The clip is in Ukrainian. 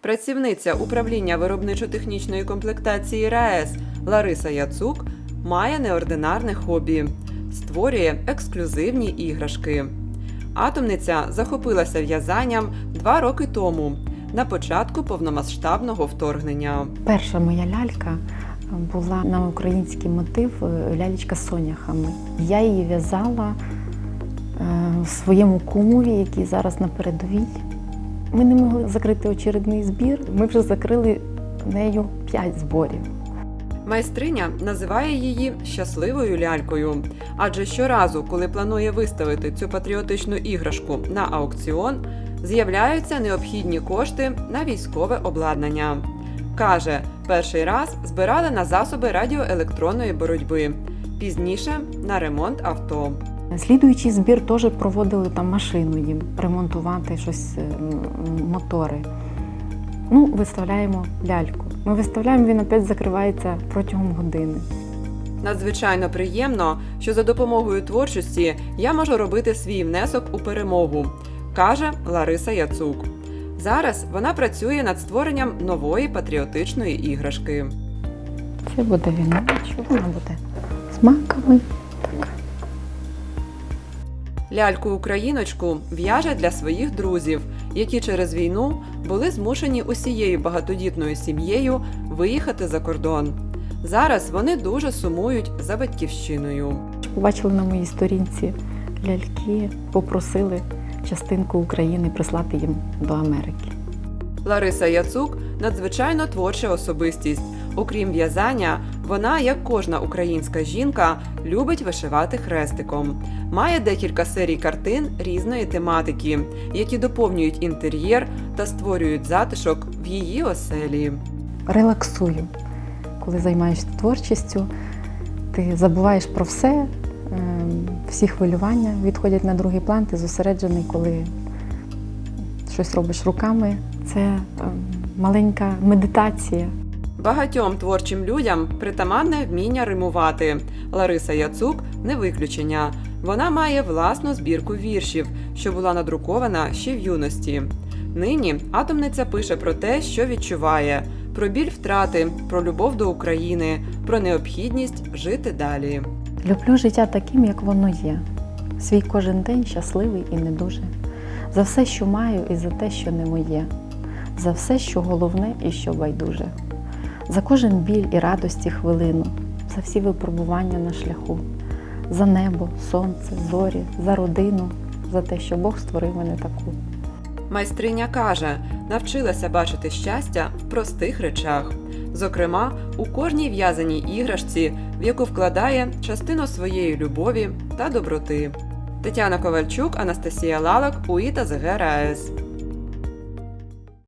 Працівниця управління виробничо-технічної комплектації РаЕС Лариса Яцук має неординарне хобі, створює ексклюзивні іграшки. Атомниця захопилася в'язанням два роки тому, на початку повномасштабного вторгнення. Перша моя лялька була на український мотив е, лялечка з соняхами. Я її в'язала е, своєму кумові, який зараз на передовій. Ми не могли закрити очередний збір. Ми вже закрили нею п'ять зборів. Майстриня називає її щасливою лялькою, адже щоразу, коли планує виставити цю патріотичну іграшку на аукціон, з'являються необхідні кошти на військове обладнання. Каже, перший раз збирали на засоби радіоелектронної боротьби, пізніше на ремонт авто. Слідуючий збір теж проводили там машину їм ремонтувати щось, е, мотори. Ну, виставляємо ляльку. Ми виставляємо, він опять закривається протягом години. Надзвичайно приємно, що за допомогою творчості я можу робити свій внесок у перемогу, каже Лариса Яцук. Зараз вона працює над створенням нової патріотичної іграшки. Це буде віночок, вона буде з маками. Так. Ляльку Україночку в'яже для своїх друзів, які через війну були змушені усією багатодітною сім'єю виїхати за кордон. Зараз вони дуже сумують за батьківщиною. Побачили на моїй сторінці ляльки, попросили частинку України прислати їм до Америки. Лариса Яцук надзвичайно творча особистість. Окрім в'язання, вона, як кожна українська жінка, любить вишивати хрестиком. Має декілька серій картин різної тематики, які доповнюють інтер'єр та створюють затишок в її оселі. Релаксую. Коли займаєшся творчістю, ти забуваєш про все, ем, всі хвилювання відходять на другий план, ти зосереджений, коли щось робиш руками. Це ем, маленька медитація. Багатьом творчим людям притаманне вміння римувати. Лариса Яцук не виключення. Вона має власну збірку віршів, що була надрукована ще в юності. Нині атомниця пише про те, що відчуває: про біль втрати, про любов до України, про необхідність жити далі. Люблю життя таким, як воно є. Свій кожен день щасливий і не дуже. За все, що маю, і за те, що не моє, за все, що головне і що байдуже, за кожен біль і радості хвилину, за всі випробування на шляху, за небо, сонце, зорі, за родину, за те, що Бог створив мене таку. Майстриня каже, навчилася бачити щастя в простих речах, зокрема, у кожній в'язаній іграшці, в яку вкладає частину своєї любові та доброти. Тетяна Ковальчук, Анастасія Лалак, УІТА ЗГРАЕС.